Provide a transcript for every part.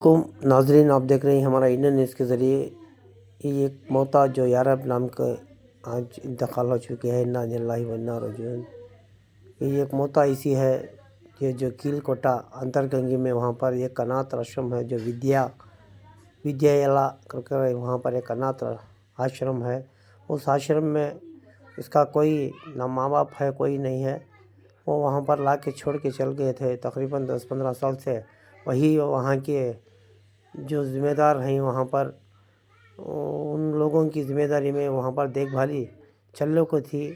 کو ناظرین، آپ دیکھ رہے ہیں ہمارا انڈین نیوز کے ذریعے یہ ایک موتا جو یارب نام کا آج انتقال ہو چکے ہیں انا اللہ انا رجون یہ ایک موتا اسی ہے کہ جو کیل کوٹا انتر گنگی میں وہاں پر ایک اناتھ آشرم ہے، جو ودیا ودیا کر کر وہاں پر ایک اناتھ آشرم ہے۔ اس آشرم میں اس کا کوئی نہ ماں باپ ہے، کوئی نہیں ہے۔ وہ وہاں پر لا کے چھوڑ کے چل گئے تھے تقریباً دس پندرہ سال سے۔ وہی وہاں کے جو ذمہ دار ہیں وہاں پر، ان لوگوں کی ذمہ داری میں وہاں پر دیکھ بھالی چلو کو تھی۔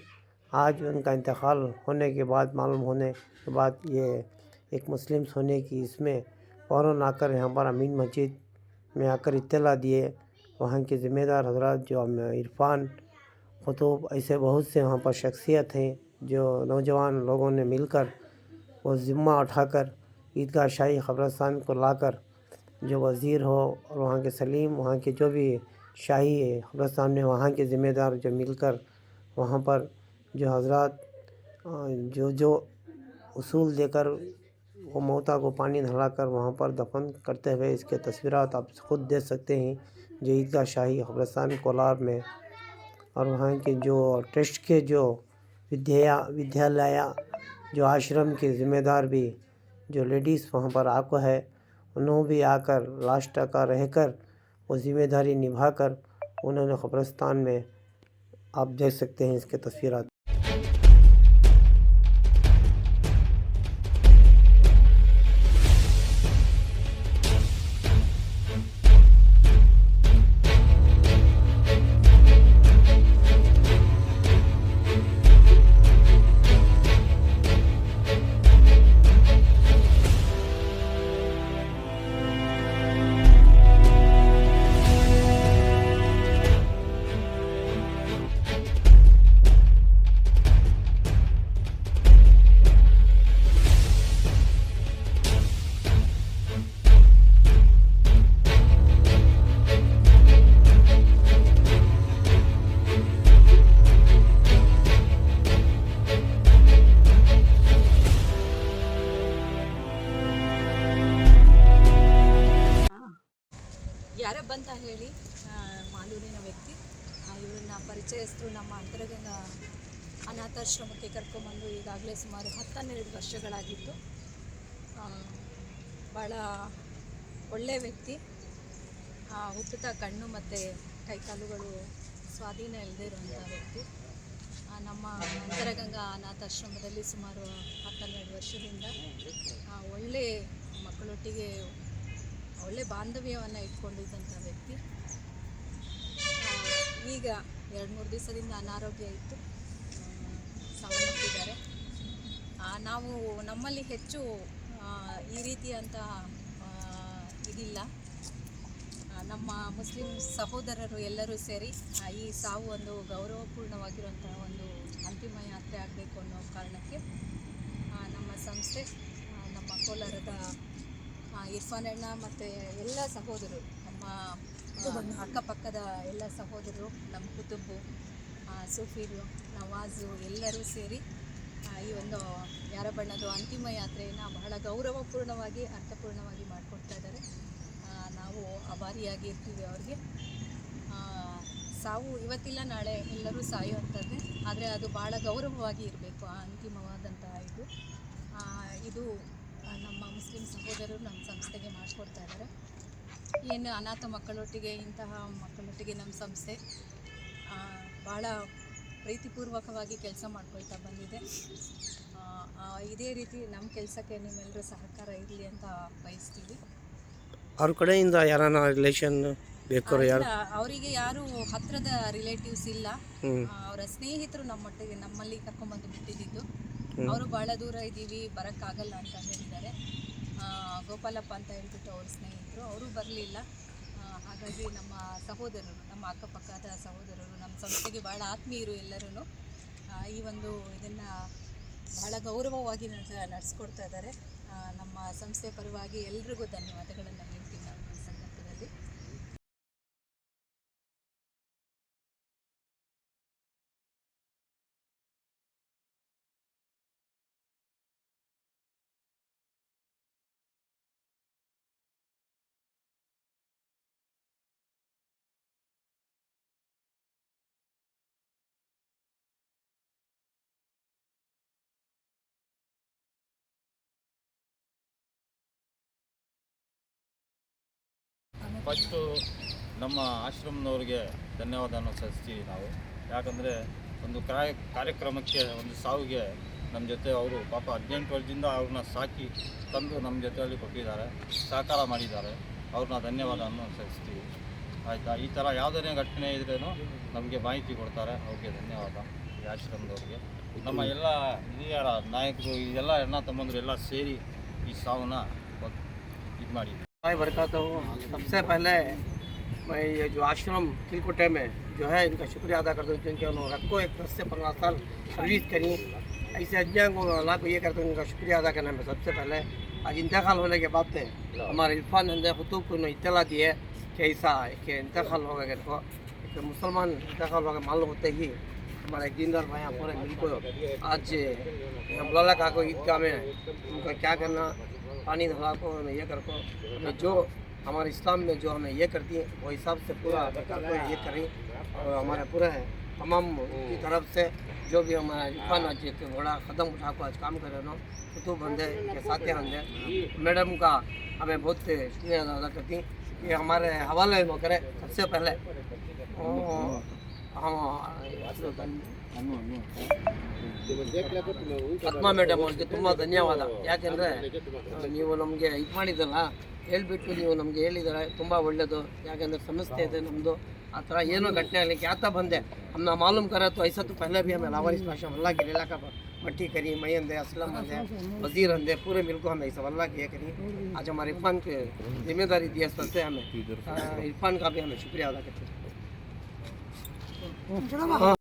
آج ان کا انتقال ہونے کے بعد، معلوم ہونے کے بعد یہ ایک مسلم سونے کی اس میں فوراً آ کر یہاں پر امین مسجد میں آ کر اطلاع دیے۔ وہاں کے ذمہ دار حضرات جو عرفان، قطب، ایسے بہت سے وہاں پر شخصیت ہیں جو نوجوان لوگوں نے مل کر وہ ذمہ اٹھا کر عیدگاہ شاہی قبرستان کو لا کر جو وزیر ہو اور وہاں کے سلیم، وہاں کے جو بھی شاہی حضرت صاحب نے وہاں کے ذمہ دار جو مل کر وہاں پر جو حضرات جو جو اصول دے کر وہ موتا کو پانی نہلا کر وہاں پر دفن کرتے ہوئے اس کے تصویرات آپ خود دیکھ سکتے ہیں جو عیدگاہ شاہی قبرستان کولار میں اور وہاں کے جو ٹرسٹ کے جو ودیا ودیالیہ جو آشرم کے ذمہ دار بھی، جو لیڈیز وہاں پر آپ ہے انہوں بھی آ کر راشٹر کا رہ کر وہ ذمہ داری نبھا کر انہوں نے قبرستان میں آپ دیکھ سکتے ہیں اس کے تصویرات۔ ಯಾರಬ್ಬ ಅಂತ ಹೇಳಿ ಮಾಲೂರಿನ ವ್ಯಕ್ತಿ ಇವರನ್ನ ಪರಿಚಯಸ್ಥರು ನಮ್ಮ ಅಂತರಗಂಗ ಅನಾಥಾಶ್ರಮಕ್ಕೆ ಕರ್ಕೊಂಬಂದು ಈಗಾಗಲೇ ಸುಮಾರು ಹತ್ತನ್ನೆರಡು ವರ್ಷಗಳಾಗಿತ್ತು. ಭಾಳ ಒಳ್ಳೆಯ ವ್ಯಕ್ತಿ. ಹುಟ್ಟುತ್ತಾ ಕಣ್ಣು ಮತ್ತು ಕೈಕಾಲುಗಳು ಸ್ವಾಧೀನ ಇಲ್ಲದೆ ಇರುವಂಥ ವ್ಯಕ್ತಿ. ನಮ್ಮ ಅಂತರಗಂಗಾ ಅನಾಥಾಶ್ರಮದಲ್ಲಿ ಸುಮಾರು ಹತ್ತನ್ನೆರಡು ವರ್ಷದಿಂದ ಒಳ್ಳೆ ಮಕ್ಕಳೊಟ್ಟಿಗೆ ಒಳ್ಳೆ ಬಾಂಧವ್ಯವನ್ನು ಇಟ್ಕೊಂಡಿದ್ದಂಥ ವ್ಯಕ್ತಿ. ಈಗ ಎರಡು ಮೂರು ದಿವಸದಿಂದ ಅನಾರೋಗ್ಯ ಇತ್ತು. ಸಾವನ್ನಪ್ಪಿದ್ದಾರೆ. ನಾವು ನಮ್ಮಲ್ಲಿ ಹೆಚ್ಚು ಈ ರೀತಿಯಂಥ ಇದಿಲ್ಲ. ನಮ್ಮ ಮುಸ್ಲಿಂ ಸಹೋದರರು ಎಲ್ಲರೂ ಸೇರಿ ಈ ಸಾವು ಒಂದು ಗೌರವಪೂರ್ಣವಾಗಿರುವಂತಹ ಒಂದು ಅಂತಿಮ ಯಾತ್ರೆ ಆಗಬೇಕು ಅನ್ನೋ ಕಾರಣಕ್ಕೆ ನಮ್ಮ ಸಂಸ್ಥೆ ನಮ್ಮ ಕೋಲಾರದ ಇರ್ಫಾನ್ ಅಣ್ಣ ಮತ್ತು ಎಲ್ಲ ಸಹೋದರರು, ನಮ್ಮ ಅಕ್ಕಪಕ್ಕದ ಎಲ್ಲ ಸಹೋದರರು, ನಮ್ಮ ಕುಟುಂಬು ಸೂಫಿರು, ನವಾಜು ಎಲ್ಲರೂ ಸೇರಿ ಈ ಒಂದು ಯಾರ ಬಣ್ಣದ ಅಂತಿಮ ಯಾತ್ರೆಯನ್ನು ಬಹಳ ಗೌರವಪೂರ್ಣವಾಗಿ, ಅರ್ಥಪೂರ್ಣವಾಗಿ ಮಾಡಿಕೊಡ್ತಾ ಇದ್ದಾರೆ. ನಾವು ಅಭಾರಿಯಾಗಿ ಇರ್ತೀವಿ ಅವ್ರಿಗೆ. ಸಾವು ಇವತ್ತಿಲ್ಲ, ನಾಳೆ ಎಲ್ಲರೂ ಸಾಯುವಂಥದ್ದೇ. ಆದರೆ ಅದು ಭಾಳ ಗೌರವವಾಗಿ ಇರಬೇಕು, ಆ, ಅಂತಿಮವಾದಂತಹ ಇದು. ಇದು ನಮ್ಮ ಮುಸ್ಲಿಂ ಸಹೋದರರು ನಮ್ಮ ಸಂಸ್ಥೆಗೆ ಮಾಡಿಕೊಡ್ತಾ ಇದ್ದಾರೆ. ಏನು ಅನಾಥ ಮಕ್ಕಳೊಟ್ಟಿಗೆ ಇಂತಹ ಮಕ್ಕಳೊಟ್ಟಿಗೆ ನಮ್ಮ ಸಂಸ್ಥೆ ಭಾಳ ಪ್ರೀತಿಪೂರ್ವಕವಾಗಿ ಕೆಲಸ ಮಾಡ್ಕೊಳ್ತಾ ಬಂದಿದೆ. ಇದೇ ರೀತಿ ನಮ್ಮ ಕೆಲಸಕ್ಕೆ ನಿಮ್ಮೆಲ್ಲರೂ ಸಹಕಾರ ಇರಲಿ ಅಂತ ಬಯಸ್ತೀವಿ. ಅವ್ರ ಕಡೆಯಿಂದ ಯಾರನ್ನ ರಿಲೇಷನ್ ಬೇಕಾದ್ರೆ ಯಾರು? ಅವರಿಗೆ ಯಾರು ಹತ್ರದ ರಿಲೇಟಿವ್ಸ್ ಇಲ್ಲ. ಅವರ ಸ್ನೇಹಿತರು ನಮ್ಮೊಟ್ಟಿಗೆ ನಮ್ಮಲ್ಲಿ ಕರ್ಕೊಂಬಂದು ಬಿಟ್ಟಿದ್ದು. ಅವರು ಬಹಳ ದೂರ ಇದ್ದೀವಿ, ಬರೋಕ್ಕಾಗಲ್ಲ ಅಂತ ಹೇಳಿದ್ದಾರೆ. ಗೋಪಾಲಪ್ಪ ಅಂತ ಹೇಳ್ಬಿಟ್ಟು ಅವ್ರ ಸ್ನೇಹಿತರು, ಅವರು ಬರಲಿಲ್ಲ. ಹಾಗಾಗಿ ನಮ್ಮ ಸಹೋದರರು, ನಮ್ಮ ಅಕ್ಕಪಕ್ಕದ ಸಹೋದರರು, ನಮ್ಮ ಸಂಸ್ಥೆಗೆ ಭಾಳ ಆತ್ಮೀಯರು ಎಲ್ಲರೂ ಈ ಒಂದು ಇದನ್ನು ಬಹಳ ಗೌರವವಾಗಿ ನಡ್ಸ, ನಡೆಸ್ಕೊಡ್ತಾ ಇದ್ದಾರೆ. ನಮ್ಮ ಸಂಸ್ಥೆ ಪರವಾಗಿ ಎಲ್ರಿಗೂ ಧನ್ಯವಾದಗಳನ್ನು ಫಸ್ಟು ನಮ್ಮ ಆಶ್ರಮದವ್ರಿಗೆ ಧನ್ಯವಾದವನ್ನು ಸಲ್ಲಿಸ್ತೀವಿ ನಾವು. ಯಾಕಂದರೆ ಒಂದು ಕಾರ್ಯ, ಕಾರ್ಯಕ್ರಮಕ್ಕೆ ಒಂದು ಸಾವಿಗೆ ನಮ್ಮ ಜೊತೆ ಅವರು ಪಾಪ ಹದಿನೆಂಟು ವರ್ಷದಿಂದ ಅವ್ರನ್ನ ಸಾಕಿ ತಂದು ನಮ್ಮ ಜೊತೆಯಲ್ಲಿ ಕೊಟ್ಟಿದ್ದಾರೆ, ಸಹಕಾರ ಮಾಡಿದ್ದಾರೆ. ಅವ್ರನ್ನ ಧನ್ಯವಾದವನ್ನು ಸಲ್ಲಿಸ್ತೀವಿ. ಆಯಿತಾ? ಈ ಥರ ಯಾವುದೇ ಘಟನೆ ಇದ್ರೇನು ನಮಗೆ ಮಾಹಿತಿ ಕೊಡ್ತಾರೆ, ಅವ್ರಿಗೆ ಧನ್ಯವಾದ ಈ ಆಶ್ರಮದವ್ರಿಗೆ. ನಮ್ಮ ಎಲ್ಲ ಹಿರಿಯರ ನಾಯಕರು ಇದೆಲ್ಲ ಅಣ್ಣ ತಮ್ಮಂದರು ಎಲ್ಲ ಸೇರಿ ಈ ಸಾವನ್ನ ಇದು ಮಾಡಿದ್ರು برکاتہ سب سے پہلے میں یہ جو آشرم کلکوٹے میں جو ہے، ان کا شکریہ ادا کرتا ہوں، کیونکہ انہوں نے رکھو ایک دس سے پندرہ سال سروس کری۔ ایسے اجیاں کو اللہ کو یہ کرتا ہوں، ان کا شکریہ ادا کرنا میں سب سے پہلے آج انتقال ہونے کے بعد سے ہمارے عرفان ہند خطوب کو انہوں نے اطلاع دی ہے کہ ایسا کہ انتقال ہوگا۔ گھر کو کہ مسلمان انتقال ہوگا، معلوم ہوتے ہی ہمارے دیندار بھائی پورے ملک کو آج ہم لالا کا کو عیدگاہ میں ان کا کیا کرنا۔ پانی دھڑاکو ہمیں یہ کر ہمیں جو ہمارے اسلام میں جو ہمیں یہ کرتی ہے وہ حساب سے پورا کرو یہ کریں اور ہمارا پورا ہے تمام کی طرف سے جو بھی ہمارا عرفان آج تھوڑا قدم اٹھا کو آج کام کر رہے ہو تو بندے کے ساتھ ہیں میڈم کا ہمیں بہت شکریہ ادا کرتی ہیں کہ ہمارے حوالے میں کرے سب سے پہلے ہاں ಪದ್ಮಾ ಮೇಡಮ್ ಅವ್ರಿಗೆ ತುಂಬ ಧನ್ಯವಾದ. ಯಾಕೆಂದರೆ ನೀವು ನಮಗೆ ಇದು ಮಾಡಿದ್ದಲ್ಲ, ಹೇಳ್ಬಿಟ್ಟು ನೀವು ನಮಗೆ ಹೇಳಿದಾರೆ, ತುಂಬ ಒಳ್ಳೆಯದು ಯಾಕೆಂದರೆ ಸಂಸ್ಥೆ ಇದೆ ನಮ್ಮದು ಆ ಥರ ಏನೋ ಘಟನೆ ಆಗಲಿ ಕ್ಯಾತ ಬಂದೆ. ನಮ್ಮ ಮಾಲೂಮ್ ಕರ ಐಸತ್ತು ಪಹಲೆ ಬಿ ಆಮೇಲೆ ಅವರಿಸ್ ಭಾಷೆ ಒಲ್ಲಾಗಿ ಇಲ್ಲಕ ಮಟ್ಟಿ ಕರಿ, ಮೈ ಅಂದೆ ಅಸ್ಲಮ್ ಅಂದೆ, ವಜೀರ್ ಅಂದೆ, ಪೂರೆ ಮಿಲ್ಕು ಅಂದೆ ಐಸ ಒಲ್ಲಾಗಿ ಕರಿ ಆಜ ಹಮಾರೆ ಇರ್ಫಾನ್ ಕೆ ಜಿಮ್ಮೆದಾರಿ ಇದೆಯಾ ಸತ್ತೆ ಹಮೆ ಇರ್ಫಾನ್ ಕಾಬಿ ಭೀ ಹಮೆ.